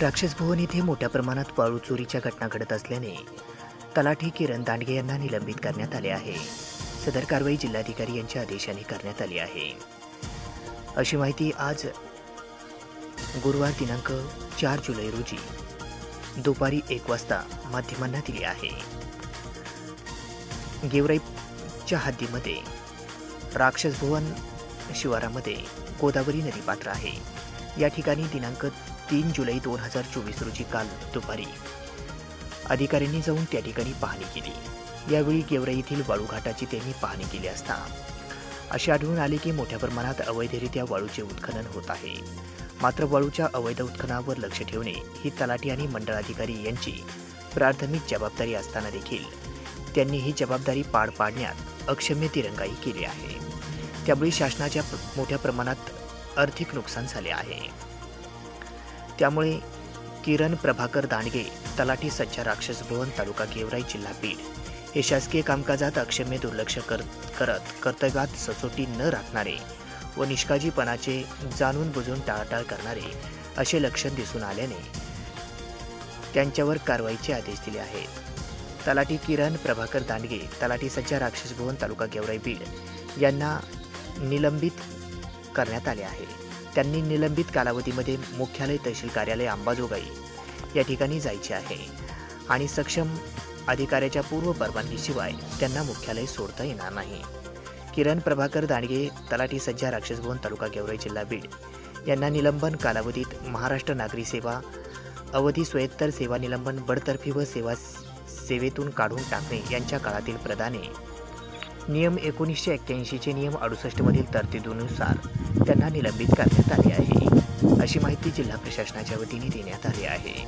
राक्षस भुवन येथे मोठ्या प्रमाणात पाळू चोरीच्या घटना घडत असल्याने तलाठी किरण दांडगे यांना निलंबित करण्यात आले आहे. सदर कारवाई जिल्हाधिकारी यांच्या आदेशाने करण्यात आली आहे. अशी माहिती आज गुरुवार दिनांक चार जुलै रोजी दुपारी एक वाजता माध्यमांना दिली आहे. गेवराईच्या हद्दीमध्ये राक्षसभुवन शिवारामध्ये गोदावरी नदी पात्र आहे. या ठिकाणी दिनांक तीन जुलै दोन हजार चोवीस रोजी काल दुपारी. अधिकाऱ्यांनी जाऊन त्या ठिकाणी पाहणी केली. यावेळी गेवराई येथील वाळूघाटाची त्यांनी पाहणी केली असता. असे आढळून आले की मोठ्या प्रमाणात अवैधरित्या वाळूचे उत्खनन होत आहे. मात्र वाळूच्या अवैध उत्खनावर लक्ष ठेवणे ही तलाठी आणि मंडळ अधिकारी यांची प्राथमिक जबाबदारी असताना देखील त्यांनी ही जबाबदारी पार पाडण्यात अक्षम्य तिरंगाई केली आहे. त्यामुळे शासनाच्या मोठ्या प्रमाणात आर्थिक नुकसान झाले आहे. त्यामुळे किरण प्रभाकर दांडगे तलाठी सज्जा राक्षस भुवन तालुका गेवराई जिल्हा बीड हे शासकीय कामकाजात अक्षम्य दुर्लक्ष कर करत कर्तव्यात सचोटी न राखणारे व निष्काळजीपणाचे जाणून बुजून टाळाटाळ करणारे असे लक्षण दिसून आल्याने त्यांच्यावर कारवाईचे आदेश दिले आहेत. तलाठी किरण प्रभाकर दांडगे तलाठी सज्जा राक्षस भुवन तालुका गेवराई बीड यांना निलंबित करण्यात आले आहे. त्यांनी निलंबित कालावधीमध्ये मुख्यालय तहसील कार्यालय अंबाजोगाई या ठिकाणी जायचे आहे. आणि सक्षम अधिकाऱ्याच्या पूर्व परवानगीशिवाय त्यांना मुख्यालय सोडता येणार नाही. किरण प्रभाकर दांडगे तलाठी सज्जा राक्षसभवन तालुका गेवराई जिल्हा बीड यांना निलंबन कालावधीत महाराष्ट्र नागरी सेवा अवधी स्वयत्तर सेवा निलंबन बडतर्फी व सेवा सेवेतून काढून टाकणे यांच्या काळातील प्रदाने नियम एकोणीसशे एक्क्याऐंशीचे नियम अडुसष्टमधील तरतुदीनुसार त्यांना निलंबित करण्यात आले आहे. अशी माहिती जिल्हा प्रशासनाच्या वतीने देण्यात आली आहे.